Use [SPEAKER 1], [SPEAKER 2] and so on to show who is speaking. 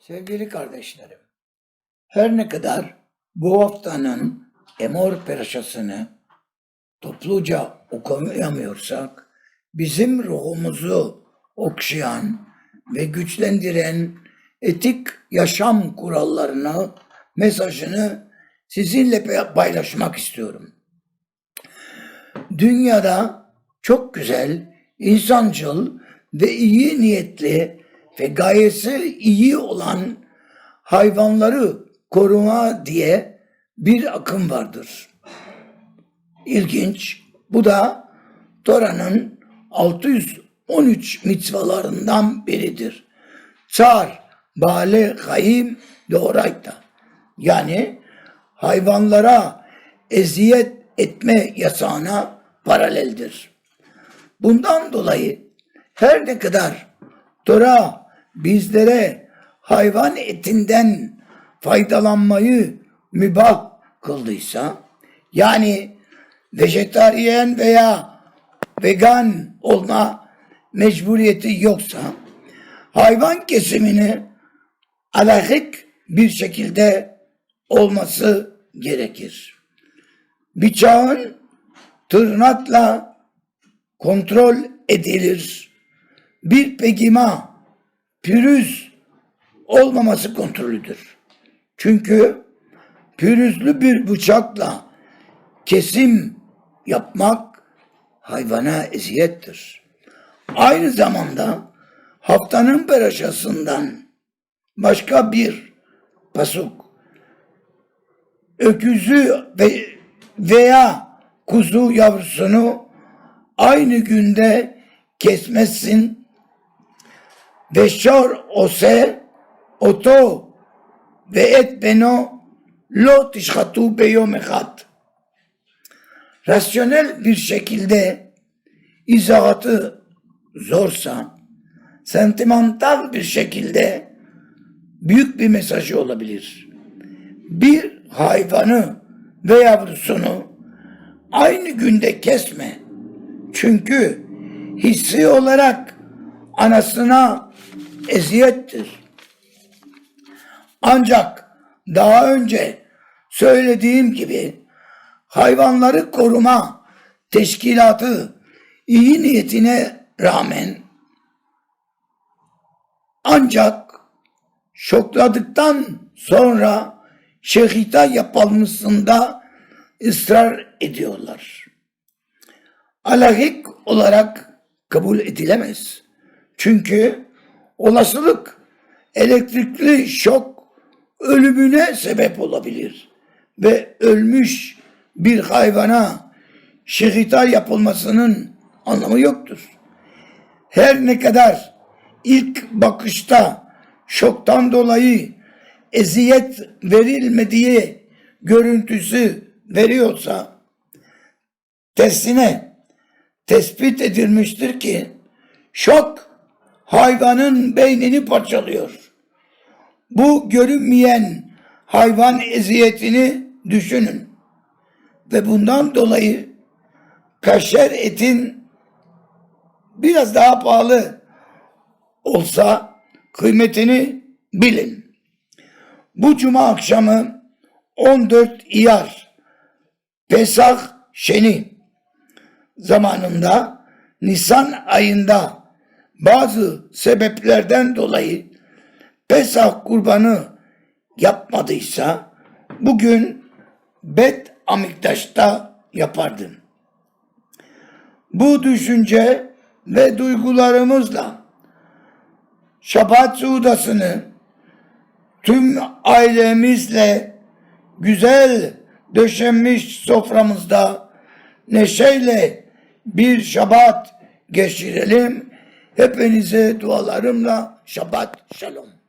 [SPEAKER 1] Sevgili kardeşlerim, her ne kadar bu haftanın Emor Peraşasını topluca okuyamıyorsak, bizim ruhumuzu okşayan ve güçlendiren etik yaşam kurallarını, mesajını sizinle paylaşmak istiyorum. Dünyada çok güzel, insancıl ve iyi niyetli ve gayesi iyi olan hayvanları koruma diye bir akım vardır. İlginç. Bu da Tora'nın 613 mitzvalarından biridir. Çar, bale, hayim, doğrayta. Yani hayvanlara eziyet etme yasağına paraleldir. Bundan dolayı her ne kadar Tora bizlere hayvan etinden faydalanmayı mübah kıldıysa, yani vejetaryen veya vegan olma mecburiyeti yoksa, hayvan kesimini alakik bir şekilde olması gerekir. Bıçağın tırnakla kontrol edilir. Bir pegima pürüz olmaması kontrolüdür. Çünkü pürüzlü bir bıçakla kesim yapmak hayvana eziyettir. Aynı zamanda haftanın peraşasından başka bir pasuk öküzü ve veya kuzu yavrusunu aynı günde kesmezsin. Ose oto ve et beno lo tişhatu beyom ehat. Rasyonel bir şekilde izahatı zorsa, sentimental bir şekilde büyük bir mesajı olabilir. Bir hayvanı ve yavrusunu aynı günde kesme. Çünkü hissi olarak anasına eziyettir. Ancak daha önce söylediğim gibi hayvanları koruma teşkilatı iyi niyetine rağmen ancak şokladıktan sonra şehita yapılmasında ısrar ediyorlar. Alahik olarak kabul edilemez. Çünkü olasılık elektrikli şok ölümüne sebep olabilir ve ölmüş bir hayvana şehita yapılmasının anlamı yoktur. Her ne kadar ilk bakışta şoktan dolayı eziyet verilmediği görüntüsü veriyorsa tersine tespit edilmiştir ki şok hayvanın beynini parçalıyor. Bu görünmeyen hayvan eziyetini düşünün. Ve bundan dolayı kaşer etin biraz daha pahalı olsa kıymetini bilin. Bu cuma akşamı 14 İyar Pesah Şeni zamanında Nisan ayında bazı sebeplerden dolayı Pesah kurbanı yapmadıysa bugün Bet Amiktaş'ta yapardım. Bu düşünce ve duygularımızla Şabat Suudası'nı tüm ailemizle güzel döşenmiş soframızda neşeyle bir şabat geçirelim. Hepinize dualarımla şabat şalom.